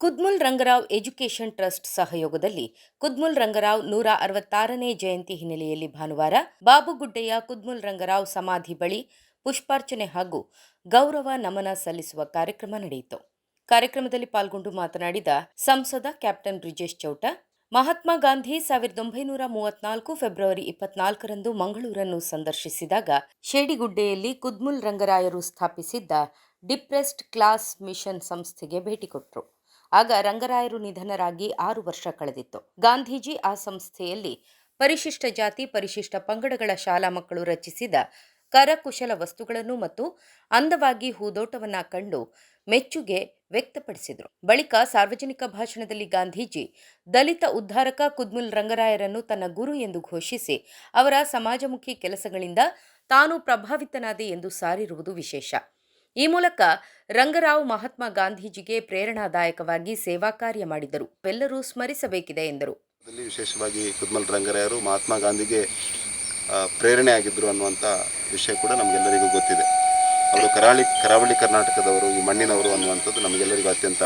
Kudmul Rangarao education trust ಸಹಯೋಗದಲ್ಲಿ ಕುದ್ಮುಲ್ ರಂಗರಾವ್ ನೂರ ಅರವತ್ತಾರನೇ ಜಯಂತಿ ಹಿನ್ನೆಲೆಯಲ್ಲಿ ಭಾನುವಾರ ಬಾಬುಗುಡ್ಡೆಯ ಕುದ್ಮುಲ್ ರಂಗರಾವ್ ಸಮಾಧಿ ಬಳಿ ಪುಷ್ಪಾರ್ಚನೆ ಹಾಗೂ ಗೌರವ ನಮನ ಸಲ್ಲಿಸುವ ಕಾರ್ಯಕ್ರಮ ನಡೆಯಿತು. ಕಾರ್ಯಕ್ರಮದಲ್ಲಿ ಪಾಲ್ಗೊಂಡು ಮಾತನಾಡಿದ ಸಂಸದ ಕ್ಯಾಪ್ಟನ್ ಬ್ರಿಜೇಶ್ ಚೌಟ, ಮಹಾತ್ಮ ಗಾಂಧಿ ಸಾವಿರದ ಒಂಬೈನೂರ ಮೂವತ್ನಾಲ್ಕು ಫೆಬ್ರವರಿ ಇಪ್ಪತ್ನಾಲ್ಕರಂದು ಮಂಗಳೂರನ್ನು ಸಂದರ್ಶಿಸಿದಾಗ ಶೇಡಿಗುಡ್ಡೆಯಲ್ಲಿ ಕುದ್ಮುಲ್ ರಂಗರಾಯರು ಸ್ಥಾಪಿಸಿದ್ದ ಡಿಪ್ರೆಸ್ಡ್ ಕ್ಲಾಸ್ ಮಿಷನ್ ಸಂಸ್ಥೆಗೆ ಭೇಟಿ ಕೊಟ್ಟರು. ಆಗ ರಂಗರಾಯರು ನಿಧನರಾಗಿ ಆರು ವರ್ಷ ಕಳೆದಿತ್ತು. ಗಾಂಧೀಜಿ ಆ ಸಂಸ್ಥೆಯಲ್ಲಿ ಪರಿಶಿಷ್ಟ ಜಾತಿ, ಪರಿಶಿಷ್ಟ ಪಂಗಡಗಳ ಶಾಲಾ ಮಕ್ಕಳು ರಚಿಸಿದ ಕರಕುಶಲ ವಸ್ತುಗಳನ್ನು ಮತ್ತು ಅಂದವಾಗಿ ಹೂದೋಟವನ್ನ ಕಂಡು ಮೆಚ್ಚುಗೆ ವ್ಯಕ್ತಪಡಿಸಿದರು. ಬಳಿಕ ಸಾರ್ವಜನಿಕ ಭಾಷಣದಲ್ಲಿ ಗಾಂಧೀಜಿ, ದಲಿತ ಉದ್ಧಾರಕ ಕುದ್ಮುಲ್ ರಂಗರಾಯರನ್ನು ತನ್ನ ಗುರು ಎಂದು ಘೋಷಿಸಿ ಅವರ ಸಮಾಜಮುಖಿ ಕೆಲಸಗಳಿಂದ ತಾನು ಪ್ರಭಾವಿತನಾದೆ ಎಂದು ಸಾರಿರುವುದು ವಿಶೇಷ. ಈ ಮೂಲಕ ರಂಗರಾವ್ ಮಹಾತ್ಮ ಗಾಂಧೀಜಿಗೆ ಪ್ರೇರಣಾದಾಯಕವಾಗಿ ಸೇವಾ ಕಾರ್ಯ ಮಾಡಿದರು. ಎಲ್ಲರೂ ಸ್ಮರಿಸಬೇಕಿದೆ ಎಂದರು. ವಿಶೇಷವಾಗಿ ಕುದ್ಮಲ್ ರಂಗರಾಯರು ಮಹಾತ್ಮ ಗಾಂಧಿಗೆ ಪ್ರೇರಣೆ ಆಗಿದ್ದರು ಅನ್ನುವಂಥ ವಿಷಯ ಕೂಡ ನಮಗೆಲ್ಲರಿಗೂ ಗೊತ್ತಿದೆ. ಅವರು ಕರಾವಳಿ ಕರಾವಳಿ ಕರ್ನಾಟಕದವರು, ಈ ಮಣ್ಣಿನವರು ಅನ್ನುವಂಥದ್ದು ನಮಗೆಲ್ಲರಿಗೂ ಅತ್ಯಂತ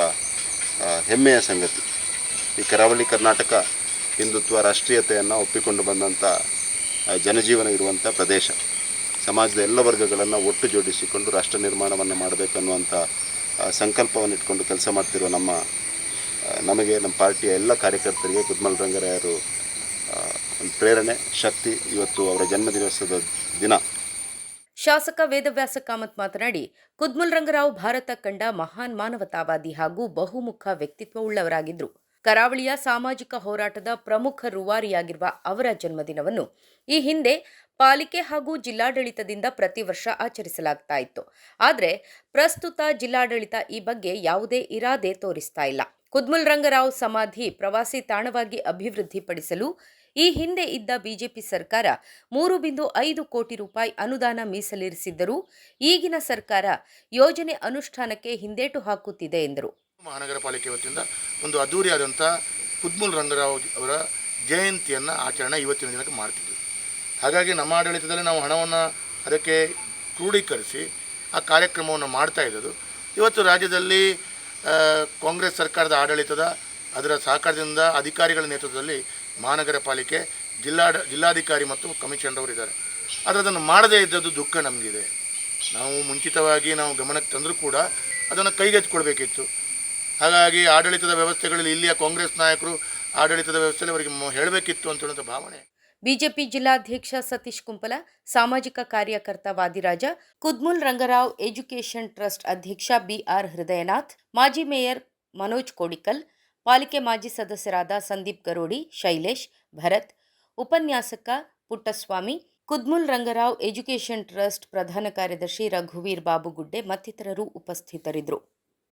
ಹೆಮ್ಮೆಯ ಸಂಗತಿ. ಈ ಕರಾವಳಿ ಕರ್ನಾಟಕ ಹಿಂದುತ್ವ ರಾಷ್ಟ್ರೀಯತೆಯನ್ನು ಒಪ್ಪಿಕೊಂಡು ಬಂದಂಥ ಜನಜೀವನ ಇರುವಂಥ ಪ್ರದೇಶ. ಸಮಾಜದ ಎಲ್ಲ ವರ್ಗಗಳನ್ನು ಒಟ್ಟು ಜೋಡಿಸಿಕೊಂಡು ರಾಷ್ಟ್ರ ನಿರ್ಮಾಣವನ್ನು ಮಾಡಬೇಕನ್ನುವಂಥ ಸಂಕಲ್ಪವನ್ನು ಇಟ್ಕೊಂಡು ಕೆಲಸ ಮಾಡ್ತಿರೋ ನಮ್ಮ ನಮಗೆ, ನಮ್ಮ ಪಾರ್ಟಿಯ ಎಲ್ಲ ಕಾರ್ಯಕರ್ತರಿಗೆ ಕುದ್ಮಲ್ ರಂಗರಾಯರು ಒಂದು ಪ್ರೇರಣೆ, ಶಕ್ತಿ ಇವತ್ತು ಅವರ ಜನ್ಮದಿನೋತ್ಸವದ ದಿನ. ಶಾಸಕ ವೇದವ್ಯಾಸ ಕಾಮತ್ ಮಾತನಾಡಿ, ಕುದ್ಮಲ್ ರಂಗರಾವ್ ಭಾರತ ಕಂಡ ಮಹಾನ್ ಮಾನವತಾವಾದಿ ಹಾಗೂ ಬಹುಮುಖ ವ್ಯಕ್ತಿತ್ವವುಳ್ಳವರಾಗಿದ್ದರು ಕರಾವಳಿಯ ಸಾಮಾಜಿಕ ಹೋರಾಟದ ಪ್ರಮುಖ ರೂವಾರಿಯಾಗಿರುವ ಅವರ ಜನ್ಮದಿನವನ್ನು ಈ ಹಿಂದೆ ಪಾಲಿಕೆ ಹಾಗೂ ಜಿಲ್ಲಾಡಳಿತದಿಂದ ಪ್ರತಿ ವರ್ಷ ಆಚರಿಸಲಾಗ್ತಾ ಇತ್ತು. ಆದರೆ ಪ್ರಸ್ತುತ ಜಿಲ್ಲಾಡಳಿತ ಈ ಬಗ್ಗೆ ಯಾವುದೇ ಇರಾದೆ ತೋರಿಸ್ತಾ ಇಲ್ಲ. ಕುದ್ಮುಲ್ ರಂಗರಾವ್ ಸಮಾಧಿ ಪ್ರವಾಸಿ ತಾಣವಾಗಿ ಅಭಿವೃದ್ಧಿಪಡಿಸಲು ಈ ಹಿಂದೆ ಇದ್ದ ಬಿಜೆಪಿ ಸರ್ಕಾರ ಮೂರು ಬಿಂದು ಐದು ಕೋಟಿ ರೂಪಾಯಿ ಅನುದಾನ ಮೀಸಲಿರಿಸಿದ್ದರೂ ಈಗಿನ ಸರ್ಕಾರ ಯೋಜನೆ ಅನುಷ್ಠಾನಕ್ಕೆ ಹಿಂದೇಟು ಹಾಕುತ್ತಿದೆ ಎಂದರು. ಮಹಾನಗರ ಪಾಲಿಕೆ ವತಿಯಿಂದ ಒಂದು ಅದ್ದೂರಿಯಾದಂಥ ಕುದ್ಮುಲ್ ರಂಗರಾವ್ ಅವರ ಜಯಂತಿಯನ್ನು ಆಚರಣೆ ಇವತ್ತಿನ ದಿನಕ್ಕೆ ಮಾಡ್ತಿದ್ವಿ ಹಾಗಾಗಿ ನಮ್ಮ ಆಡಳಿತದಲ್ಲಿ ನಾವು ಹಣವನ್ನು ಅದಕ್ಕೆ ಕ್ರೋಢೀಕರಿಸಿ ಆ ಕಾರ್ಯಕ್ರಮವನ್ನು ಮಾಡ್ತಾ ಇದ್ದದ್ದು. ಇವತ್ತು ರಾಜ್ಯದಲ್ಲಿ ಕಾಂಗ್ರೆಸ್ ಸರ್ಕಾರದ ಆಡಳಿತದ ಅದರ ಸಹಕಾರದಿಂದ ಅಧಿಕಾರಿಗಳ ನೇತೃತ್ವದಲ್ಲಿ ಮಹಾನಗರ ಪಾಲಿಕೆ ಜಿಲ್ಲಾ ಜಿಲ್ಲಾಧಿಕಾರಿ ಮತ್ತು ಕಮಿಷನರ್ ಇದ್ದಾರೆ. ಆದರೆ ಅದನ್ನು ಮಾಡದೇ ಇದ್ದದ್ದು ದುಃಖ ನಮಗಿದೆ. ನಾವು ಮುಂಚಿತವಾಗಿ ನಾವು ಗಮನಕ್ಕೆ ತಂದರೂ ಕೂಡ ಅದನ್ನು ಕೈಗೆತ್ತಿಕೊಳ್ಬೇಕಿತ್ತು. ಹಾಗಾಗಿ ಆಡಳಿತದ ವ್ಯವಸ್ಥೆಗಳಲ್ಲಿ ಇಲ್ಲಿಯ ಕಾಂಗ್ರೆಸ್ ನಾಯಕರು ಆಡಳಿತದ ವ್ಯವಸ್ಥೆಯಲ್ಲಿ ಅವರಿಗೆ ಹೇಳಬೇಕಿತ್ತು ಅಂತ ಹೇಳುವಂಥ ಭಾವನೆ. ಬಿಜೆಪಿ ಜಿಲ್ಲಾಧ್ಯಕ್ಷ ಸತೀಶ್ ಕುಂಪಲ, ಸಾಮಾಜಿಕ ಕಾರ್ಯಕರ್ತ ವಾದಿರಾಜ, ಕುದ್ಮುಲ್ ರಂಗರಾವ್ ಎಜುಕೇಷನ್ ಟ್ರಸ್ಟ್ ಅಧ್ಯಕ್ಷ ಬಿಆರ್ ಹೃದಯನಾಥ್, ಮಾಜಿ ಮೇಯರ್ ಮನೋಜ್ ಕೋಡಿಕಲ್, ಪಾಲಿಕೆ ಮಾಜಿ ಸದಸ್ಯರಾದ ಸಂದೀಪ್ ಗರೋಡಿ, ಶೈಲೇಶ್ ಭರತ್, ಉಪನ್ಯಾಸಕ ಪುಟ್ಟಸ್ವಾಮಿ, ಕುದ್ಮುಲ್ ರಂಗರಾವ್ ಎಜುಕೇಷನ್ ಟ್ರಸ್ಟ್ ಪ್ರಧಾನ ಕಾರ್ಯದರ್ಶಿ ರಘುವೀರ್ ಬಾಬುಗುಡ್ಡೆ ಮತ್ತಿತರರು ಉಪಸ್ಥಿತರಿದ್ದರು.